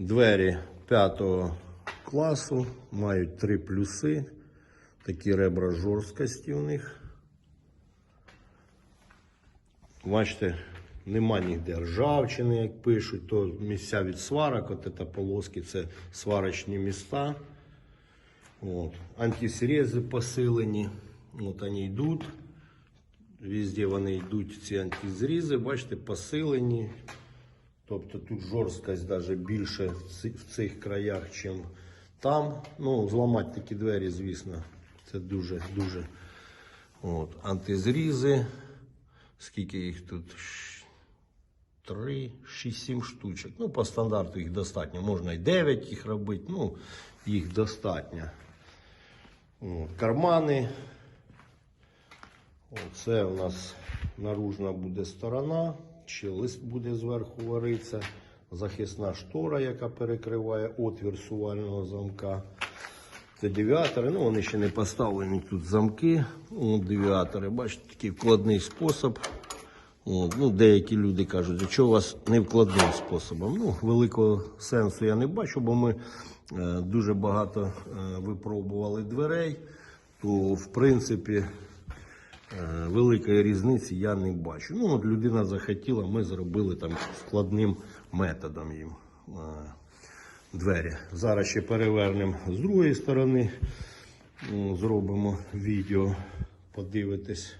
Двері п'ятого класу мають три плюси. Такі ребра жорсткості у них. Бачите, нема ніде ржавчини, як пишуть, то місця від сварок, от це полоски, це сварочні міста. От. Антисрези посилені. От вони йдуть. Везде вони йдуть, ці антизрізи, бачите, посилені. Тобто тут жорсткость навіть більше в цих краях, ніж там. Ну, зламати такі двері, звісно, це дуже, дуже. От. Антизрізи. Скільки їх тут? Щ- Три, шість, сім штучок. Ну, по стандарту їх достатньо. Можна і 9 їх робити, ну, їх достатньо. От. Кармани. Оце у нас наружна буде сторона, ще лист буде зверху варитися, захисна штора, яка перекриває отвір сувального замка. Це девіатори, ну вони ще не поставлені тут замки. От, девіатори, бачите, такий вкладний спосіб. От, ну, деякі люди кажуть, чого у вас не вкладним способом? Ну, великого сенсу я не бачу, бо ми е, дуже багато е, випробували дверей, то в принципі Великої різниці я не бачу. Ну, от людина захотіла, ми зробили там складним методом їм е, двері. Зараз ще перевернемо з другої сторони, зробимо відео, подивитись.